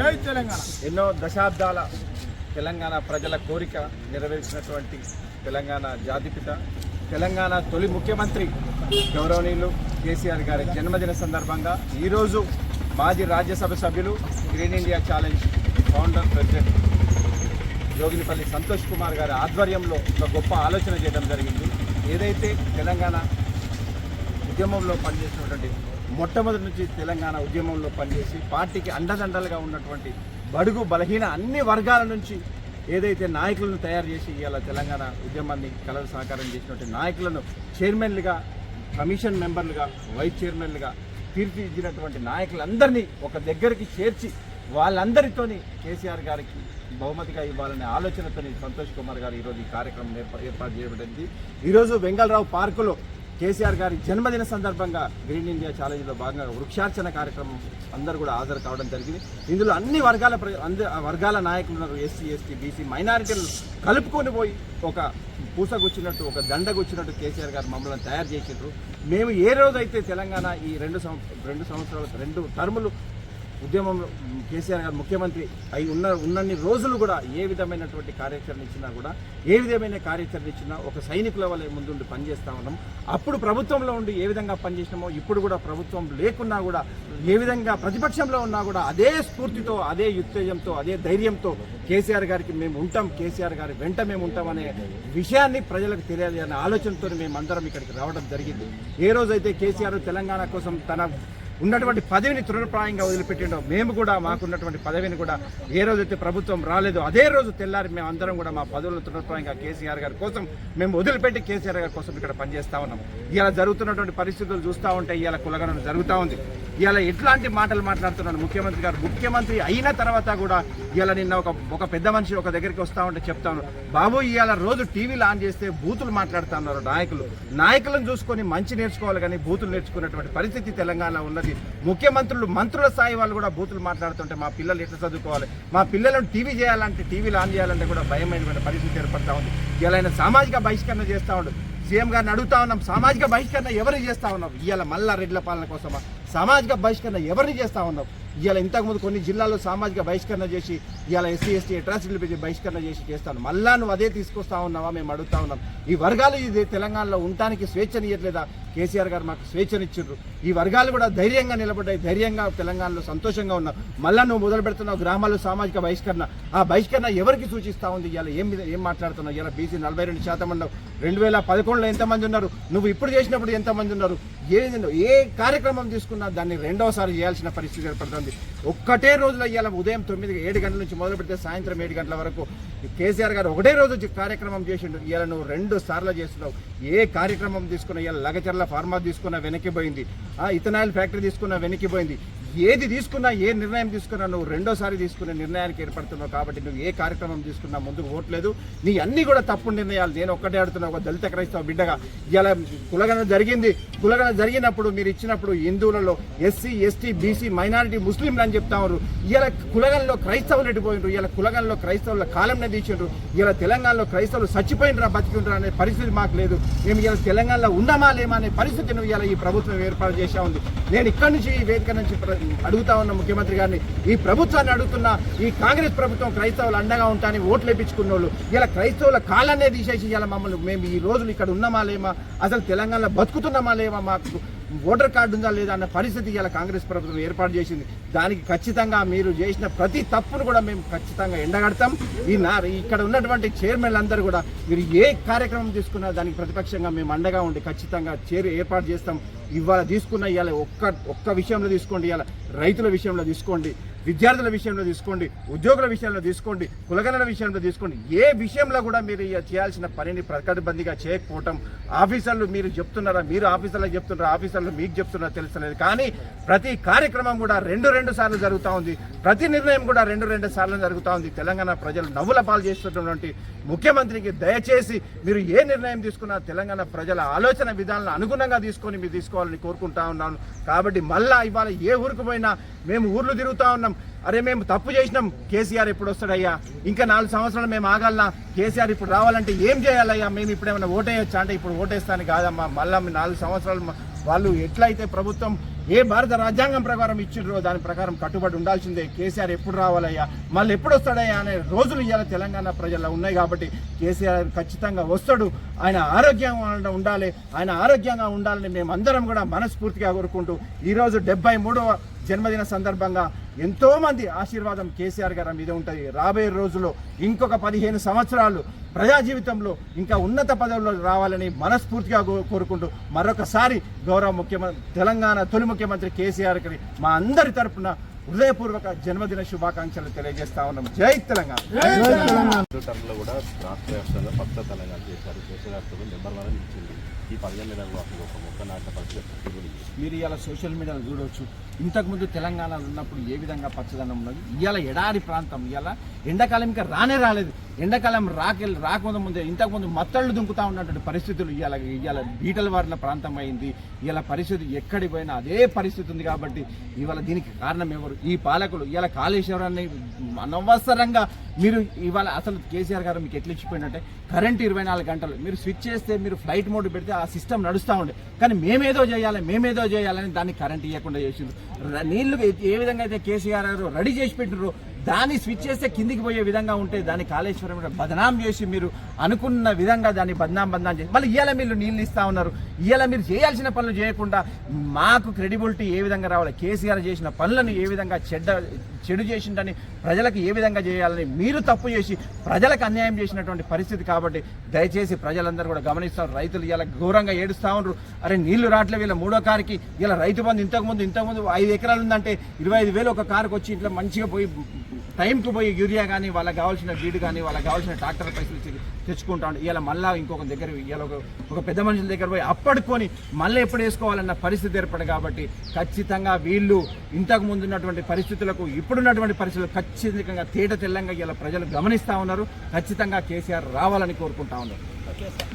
తెలంగాణ. ఎన్నో దశాబ్దాల తెలంగాణ ప్రజల కోరిక నెరవేర్చినటువంటి తెలంగాణ జాతిపిత తెలంగాణ తొలి ముఖ్యమంత్రి గౌరవనీయులు కేసీఆర్ గారి జన్మదిన సందర్భంగా ఈరోజు మాజీ రాజ్యసభ సభ్యులు green India challenge founder president Yoginipalli Santosh Kumar గారి ఆధ్వర్యంలో ఒక గొప్ప ఆలోచన చేయడం జరిగింది. ఏదైతే తెలంగాణ ఉద్యమంలో పనిచేసినటువంటి మొట్టమొదటి నుంచి తెలంగాణ ఉద్యమంలో పనిచేసి పార్టీకి అండదండలుగా ఉన్నటువంటి బడుగు బలహీన అన్ని వర్గాల నుంచి ఏదైతే నాయకులను తయారు చేసి ఇవాళ తెలంగాణ ఉద్యమాన్ని కలలు సహకారం చేసినటువంటి నాయకులను చైర్మన్లుగా కమిషన్ మెంబర్లుగా వైస్ చైర్మన్లుగా తీర్చిదిద్దినటువంటి నాయకులందరినీ ఒక దగ్గరికి చేర్చి వాళ్ళందరితోని కేసీఆర్ గారికి బహుమతిగా ఇవ్వాలనే ఆలోచనతోని సంతోష్ కుమార్ గారు ఈరోజు ఈ కార్యక్రమం ఏర్పాటు చేయబడింది. ఈరోజు వెంగళరావు పార్కులో కేసీఆర్ గారి జన్మదిన సందర్భంగా గ్రీన్ ఇండియా ఛాలెంజ్లో భాగంగా వృక్షార్చన కార్యక్రమం అందరూ కూడా హాజరు కావడం జరిగింది. ఇందులో అన్ని వర్గాల అంద- వర్గాల నాయకులు ఉన్నారు ఎస్సీ ఎస్టీ బీసీ మైనారిటీలు కలుపుకొని పోయి ఒక పూసగుచ్చినట్టు ఒక దండగుచ్చినట్టు కేసీఆర్ గారు మమ్మల్ని తయారు చేసిండ్రు. మేము ఏ రోజైతే తెలంగాణ ఈ రెండు సం రెండు సంవత్సరాలు రెండు టర్ములు ఉద్యమంలో కేసీఆర్ గారు ముఖ్యమంత్రి అయి ఉన్న ఉన్నన్ని రోజులు కూడా ఏ విధమైనటువంటి కార్యాచరణ ఇచ్చినా కూడా ఏ విధమైన కార్యాచరణ ఇచ్చినా ఒక సైనికుల వల్ల ముందుండి పనిచేస్తూ ఉన్నాం. అప్పుడు ప్రభుత్వంలో ఉండి ఏ విధంగా పనిచేసినామో ఇప్పుడు కూడా ప్రభుత్వం లేకున్నా కూడా ఏ విధంగా ప్రతిపక్షంలో ఉన్నా కూడా అదే స్ఫూర్తితో అదే ఉత్తేజంతో అదే ధైర్యంతో కేసీఆర్ గారికి మేము ఉంటాం కేసీఆర్ గారి వెంట మేము ఉంటామనే విషయాన్ని ప్రజలకు తెలియాలి అనే ఆలోచనతో మేమందరం ఇక్కడికి రావడం జరిగింది. ఏ రోజైతే కేసీఆర్ తెలంగాణ కోసం తన ఉన్నటువంటి పదవిని తృణప్రాయంగా వదిలిపెట్టిండో మేము కూడా మాకున్నటువంటి పదవిని కూడా ఏ రోజైతే ప్రభుత్వం రాలేదో అదే రోజు తెల్లారి మేము అందరం కూడా మా పదవులను తృణప్రాయంగా కేసీఆర్ గారి కోసం మేము వదిలిపెట్టి కేసీఆర్ గారి కోసం ఇక్కడ పనిచేస్తా ఉన్నాం. ఇలా జరుగుతున్నటువంటి పరిస్థితులు చూస్తూ ఉంటే ఇలా కులగణన జరుగుతూ ఉంది. ఇలా ఎట్లాంటి మాటలు మాట్లాడుతున్నాడు ముఖ్యమంత్రి గారు? ముఖ్యమంత్రి అయిన తర్వాత కూడా ఇలా నిన్న ఒక ఒక పెద్ద మనిషి ఒక దగ్గరికి వస్తా ఉంటే చెప్తాను. బాబు ఇవాళ రోజు టీవీలు ఆన్ చేస్తే బూతులు మాట్లాడుతున్నారు నాయకులు. నాయకులను చూసుకొని మంచి నేర్చుకోవాలి కానీ బూతులు నేర్చుకునేటువంటి పరిస్థితి తెలంగాణలో ఉన్నది. ముఖ్యమంత్రులు మంత్రుల స్థాయి వాళ్ళు కూడా బూతులు మాట్లాడుతుంటే మా పిల్లలు ఎట్లా చదువుకోవాలి? మా పిల్లలను టీవీ చేయాలంటే టీవీలు ఆన్ చేయాలంటే కూడా భయమైనటువంటి పరిస్థితి ఏర్పడతా ఉంది. ఇలా సామాజిక బహిష్కరణ చేస్తా ఉండు. సీఎం గారిని అడుగుతా ఉన్నాం సామాజిక బహిష్కరణ ఎవరు చేస్తా ఉన్నాం ఇవాళ మళ్ళా రెడ్ల పాలన కోసమా? సామాజిక బహిష్కరణ ఎవరిని చేస్తా ఉన్నాం ఇవాళ ఇంతకుముందు కొన్ని జిల్లాల్లో సామాజిక బహిష్కరణ చేసి ఇవాళ ఎస్సీ ఎస్టీ అట్రాసిటీలు బహిష్కరణ చేసి చేస్తాను. మళ్ళా నువ్వు అదే తీసుకొస్తా ఉన్నావా? మేము అడుగుతా ఉన్నాం. ఈ వర్గాలు ఇది తెలంగాణలో ఉండటానికి స్వేచ్ఛనియట్లేదా కేసీఆర్ గారు మాకు స్వేచ్ఛనిచ్చారు ఈ వర్గాలు కూడా ధైర్యంగా నిలబడ్డాయి. ధైర్యంగా తెలంగాణలో సంతోషంగా ఉన్నావు మళ్ళా నువ్వు మొదలు పెడుతున్నావు గ్రామాల్లో సామాజిక బహిష్కరణ. ఆ బహిష్కరణ ఎవరికి సూచిస్తా ఉంది? ఇలా ఏం మీద- ఏం మాట్లాడుతున్నావు? ఇలా బీసీ నలభై రెండు శాతం ఉన్నావు రెండు వేల పదకొండులో ఎంతమంది ఉన్నారు? నువ్వు ఇప్పుడు చేసినప్పుడు ఎంతమంది ఉన్నారు? ఏ ఏ కార్యక్రమం తీసుకున్నా దాన్ని రెండవసారి చేయాల్సిన పరిస్థితి ఏర్పడుతుంది. ఒక్కటే రోజులో ఇవాళ ఉదయం తొమ్మిది ఏడు గంటల నుంచి మొదలు పెడితే సాయంత్రం ఏడు గంటల వరకు కేసీఆర్ గారు ఒకటే రోజు కార్యక్రమం చేసిండు. ఇవాళ నువ్వు రెండు సార్లు చేస్తున్నావు. ఏ కార్యక్రమం తీసుకున్నా ఇవాళ లగచర్ల ఫార్మా తీసుకున్న వెనక్కి పోయింది. ఆ ఇథనాయిల్ ఫ్యాక్టరీ తీసుకున్న వెనక్కి పోయింది. ఏది తీసుకున్నా ఏ నిర్ణయం తీసుకున్నా నువ్వు రెండోసారి తీసుకునే నిర్ణయానికి ఏర్పడుతున్నావు కాబట్టి నువ్వు ఏ కార్యక్రమం తీసుకున్నా ముందుకు పోవట్లేదు. నీ అన్ని కూడా తప్పుడు నిర్ణయాలు. నేను ఒక్కటే ఆడుతున్నా ఒక దళిత క్రైస్తవ బిడ్డగా ఇలా కులగన జరిగింది. కులగన జరిగినప్పుడు మీరు ఇచ్చినప్పుడు హిందువులలో ఎస్సీ ఎస్టీ బీసీ మైనారిటీ ముస్లింలు అని చెప్తా ఉన్నారు. ఇలా కులగనలో క్రైస్తవులు ఎడిపోయినరు ఇలా కులగనలో క్రైస్తవుల కాలంనే తీసిండ్రు. ఇలా తెలంగాణలో క్రైస్తవులు చచ్చిపోయినరా బతికిండ్రా అనే పరిస్థితి మాకు లేదు. మేము ఇలా తెలంగాణలో ఉన్నామా లేమా అనే పరిస్థితి నువ్వు ఇలా ఈ ప్రభుత్వం ఏర్పాటు చేశా ఉంది. నేను ఇక్కడి నుంచి ఈ వేదిక నుంచి అడుగుతా ఉన్న ముఖ్యమంత్రి గారిని ఈ ప్రభుత్వాన్ని అడుగుతున్న ఈ కాంగ్రెస్ ప్రభుత్వం క్రైస్తవులు అండగా ఉంటాని ఓట్లు వేపించుకున్న వాళ్ళు ఇలా క్రైస్తవుల కాలనే తీసేసి ఇలా మమ్మల్ని మేము ఈ రోజులు ఇక్కడ ఉన్నామా లేమా అసలు తెలంగాణలో బతుకుతున్నామా లేమా మాకు ఓటర్ కార్డు ఉందా లేదా అన్న పరిస్థితి ఇలా కాంగ్రెస్ ప్రభుత్వం ఏర్పాటు చేసింది. దానికి ఖచ్చితంగా మీరు చేసిన ప్రతి తప్పును కూడా మేము ఖచ్చితంగా ఎండగడతాం. ఈ నా ఇక్కడ ఉన్నటువంటి చైర్మన్లు అందరూ కూడా మీరు ఏ కార్యక్రమం తీసుకున్నా దానికి ప్రతిపక్షంగా మేము అండగా ఉండి ఖచ్చితంగా చేరు ఏర్పాటు చేస్తాం. ఇవాళ తీసుకున్న ఇవాళ ఒక్క ఒక్క విషయంలో తీసుకోండి ఇవాళ రైతుల విషయంలో తీసుకోండి విద్యార్థుల విషయంలో తీసుకోండి ఉద్యోగుల విషయంలో తీసుకోండి కులగణన విషయంలో తీసుకోండి ఏ విషయంలో కూడా మీరు ఇక చేయాల్సిన పనిని ప్రకటబందీగా చేయకపోవటం ఆఫీసర్లు మీరు చెప్తున్నారా మీరు ఆఫీసర్లకు చెప్తున్నారా ఆఫీసర్లు మీకు చెప్తున్నారా తెలుస్తలేదు. కానీ ప్రతి కార్యక్రమం కూడా రెండు రెండు సార్లు జరుగుతూ ఉంది. ప్రతి నిర్ణయం కూడా రెండు రెండు సార్లు జరుగుతూ ఉంది. తెలంగాణ ప్రజలు నవ్వుల పాలు చేస్తున్నటువంటి ముఖ్యమంత్రికి దయచేసి మీరు ఏ నిర్ణయం తీసుకున్నా తెలంగాణ ప్రజల ఆలోచన విధానాలను అనుగుణంగా తీసుకొని మీరు తీసుకుని తీసుకోవాలని కోరుకుంటా ఉన్నాను. కాబట్టి మళ్ళా ఇవాళ ఏ ఊరికి పోయినా మేము ఊర్లు తిరుగుతా ఉన్నాం. అరే మేము తప్పు చేసినాం. కేసీఆర్ ఎప్పుడు వస్తాడయ్యా? ఇంకా నాలుగు సంవత్సరాలు మేము ఆగలనా? కేసీఆర్ ఇప్పుడు రావాలంటే ఏం చేయాలయ్యా? మేము ఇప్పుడు ఏమైనా ఓటేయొచ్చా? అంటే ఇప్పుడు ఓటేస్తాను కాదమ్మా. మళ్ళా నాలుగు సంవత్సరాలు వాళ్ళు ఎట్లయితే ప్రభుత్వం ఏ భారత రాజ్యాంగం ప్రకారం ఇచ్చిండ్రో దాని ప్రకారం కట్టుబడి ఉండాల్సిందే. కేసీఆర్ ఎప్పుడు రావాలయ్యా? మళ్ళీ ఎప్పుడు వస్తాడయ్యా అనే రోజులు ఇవాళ తెలంగాణ ప్రజల్లో ఉన్నాయి కాబట్టి కేసీఆర్ ఖచ్చితంగా వస్తాడు. ఆయన ఆరోగ్యంగా ఉండాలి. ఆయన ఆరోగ్యంగా ఉండాలని మేమందరం కూడా మనస్ఫూర్తిగా కోరుకుంటూ ఈరోజు డెబ్బై మూడవ జన్మదిన సందర్భంగా ఎంతోమంది ఆశీర్వాదం కేసీఆర్ గారి మీద ఉంటుంది. రాబోయే రోజుల్లో ఇంకొక పదిహేను సంవత్సరాలు ప్రజా జీవితంలో ఇంకా ఉన్నత పదవుల్లో రావాలని మనస్ఫూర్తిగా కో- కోరుకుంటూ మరొకసారి గౌరవ ముఖ్యమంత్రి తెలంగాణ తొలి ముఖ్యమంత్రి కేసీఆర్ గారి మా అందరి తరఫున హృదయపూర్వక జన్మదిన శుభాకాంక్షలు తెలియజేస్తా ఉన్నాం. జై తెలంగాణ. టర్మ్లో కూడా రాష్ట్ర వ్యాప్తంగా పచ్చ తెలంగాణ చేశారు. నెంబర్ వన్ నిలిచింది ఈ పదిహేను నెలల్లో అసలు ఒక మొక్క నాటిన పరిస్థితి ఎప్పుడు మీరు ఇలా సోషల్ మీడియాలో చూడవచ్చు ఇంతకుముందు తెలంగాణలో ఉన్నప్పుడు ఏ విధంగా పచ్చదనం ఉన్నది? ఇవాళ ఎడారి ప్రాంతం. ఇవాళ ఎండాకాలం ఇంకా రానే రాలేదు. ఎండాకాలం రాకెళ్ళి రాకుండా ముందే ఇంతకుముందు మత్తళ్ళు దుంకుతా ఉన్నటువంటి పరిస్థితులు ఇవాళ ఇవాళ బీటల వారిన ప్రాంతం అయింది. ఇవాళ పరిస్థితి ఎక్కడికి పోయినా అదే పరిస్థితి ఉంది కాబట్టి ఇవాళ దీనికి కారణం ఎవరు? ఈ పాలకులు ఇలా కాళేశ్వరాన్ని అనవసరంగా మీరు ఇవాళ అసలు కేసీఆర్ గారు మీకు ఎట్లా ఇచ్చిపోయినట్టే కరెంట్ ఇరవై నాలుగు గంటలు మీరు స్విచ్ చేస్తే మీరు ఫ్లైట్ మోడ్ పెడితే ఆ సిస్టమ్ నడుస్తూ ఉండే. కానీ మేమేదో చేయాలి మేమేదో చేయాలని దాన్ని కరెంట్ ఇవ్వకుండా చేసిండ్రు. నీళ్ళు ఏ- విధంగా అయితే కేసీఆర్ గారు రెడీ చేసి పెట్టినారో దాన్ని స్విచ్ చేస్తే కిందికి పోయే విధంగా ఉంటే దాన్ని కాళేశ్వరం బదనాం చేసి మీరు అనుకున్న విధంగా దాన్ని బదనాం బదనాం చేసి మళ్ళీ ఇవాళ మీరు నీళ్ళు ఇస్తా ఉన్నారు. ఇవాళ మీరు చేయాల్సిన పనులు చేయకుండా మాకు క్రెడిబిలిటీ ఏ విధంగా రావాలి? కేసీఆర్ చేసిన పనులను ఏ విధంగా చెడ్డ చెడు చేసిండని ప్రజలకు ఏ విధంగా చేయాలని మీరు తప్పు చేసి ప్రజలకు అన్యాయం చేసినటువంటి పరిస్థితి కాబట్టి దయచేసి ప్రజలందరూ కూడా గమనిస్తారు. రైతులు ఇలా ఘోరంగా ఏడుస్తా ఉండరు. అరే నీళ్ళు రావట్లే వీళ్ళ మూడో కారుకి. ఇలా రైతు బంధు ఇంతకుముందు ఇంతకుముందు ఐదు ఎకరాలు ఉందంటే ఇరవై ఐదు వేలు ఒక కారుకు వచ్చి ఇట్లా మంచిగా పోయి టైంకి పోయి యూరియా కానీ వాళ్ళకి కావాల్సిన వీడు కానీ వాళ్ళకి కావాల్సిన ట్రాక్టర్ పైసలు తెచ్చుకుంటాడు. ఇలా మళ్ళీ ఇంకొక దగ్గర ఇలా ఒక ఒక పెద్ద మనుషుల దగ్గర పోయి అప్పడుకొని మళ్ళీ ఎప్పుడు వేసుకోవాలన్న పరిస్థితి ఏర్పడి కాబట్టి ఖచ్చితంగా వీళ్ళు ఇంతకు ముందు ఉన్నటువంటి పరిస్థితులకు ఇప్పుడున్నటువంటి పరిస్థితులు ఖచ్చితంగా తేట తెల్లంగా ఇలా ప్రజలు గమనిస్తూ ఉన్నారు. ఖచ్చితంగా కేసీఆర్ రావాలని కోరుకుంటా ఉన్నారు.